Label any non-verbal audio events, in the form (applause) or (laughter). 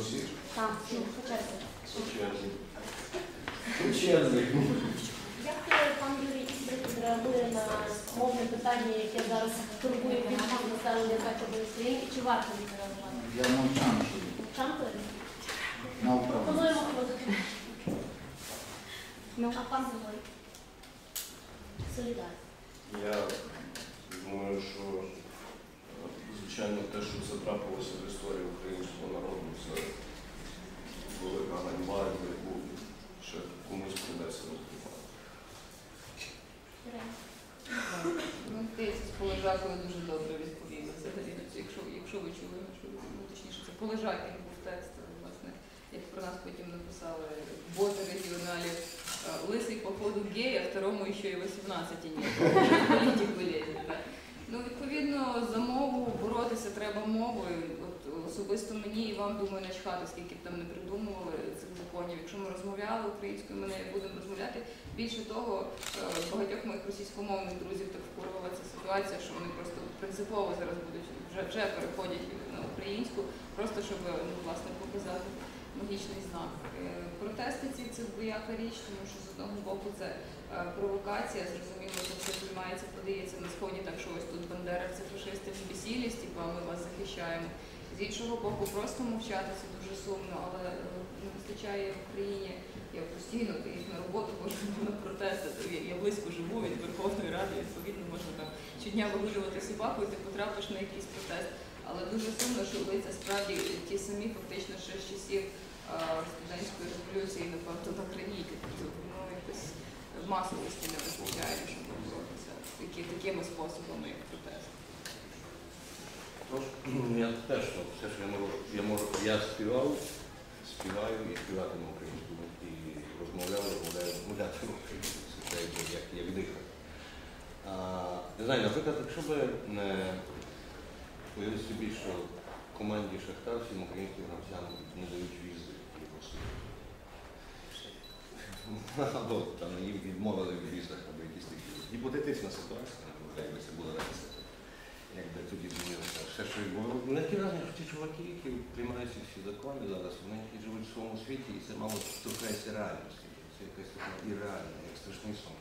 всіх? Так, ну, по черзі. Як пан Юрій Іскрик реагує на мовне питання, яке зараз турбує більшість населення Західної України, і чи варто їх реагувати? Я мав право. Пропонуємо хвилину. А пан Григорій? Солідар. Я думаю, що звичайно те, що це трапилося в історії українського народу, це велика ганьба, яку ще комусь придеться розкривати. Ну, здається, з дуже добре відповіли взагалі на це, якщо, якщо ви чули, що ну, точніше, це Полежакін був текст, власне, як про нас потім написали боти регіоналів. е, Лисий по ходу гей, а второму ще й 18 ні. От особисто мені і вам думаю, начхати, скільки б там не придумували цих законів. Якщо ми розмовляли українською, ми нею будемо розмовляти. Більше того, е, багатьох моїх російськомовних друзів так вкурувала ця ситуація, що вони просто принципово зараз будуть вже вже переходять на українську, просто щоб ну, власне показати магічний знак. Е, Протести ці це двояка річ, тому що з одного боку це е, провокація, зрозуміло, що все приймається, подається на сході, так що бандеровці, фашисти в безсілість, типу, ми вас захищаємо. З іншого боку, просто мовчати це дуже сумно, але е, не вистачає в Україні. Я постійно ти їх на роботу можу (laughs) на протести. то Я, близько живу від Верховної Ради, відповідно, можна там щодня вигулювати собаку, і ти потрапиш на якийсь протест. Але дуже сумно, що ви це справді ті самі, фактично ще з часів е, студентської революції, напевно, на країні. Тобто воно якось масовості не такі, такими способами, протест. Тож, я теж ну, все, що я можу, я можу, я співав, співаю і співатиму українською, і розмовляв, розмовляю, розмовлятиму українською. Це як, дихати. А, не знаю, наприклад, якщо не уявити собі, що команді Шахтар всім українським гравцям не дають візи і просто. Або там їм відмовили в візах, або такі. Гіпотетична ситуація, якби це була раніше якби тоді змінилося. Все, що і було. Мене разні, враження, що ті чуваки, які приймають всі закони зараз, вони живуть в своєму світі, і це мало торкається реальності. Це якась така ірреальна, як страшний сон.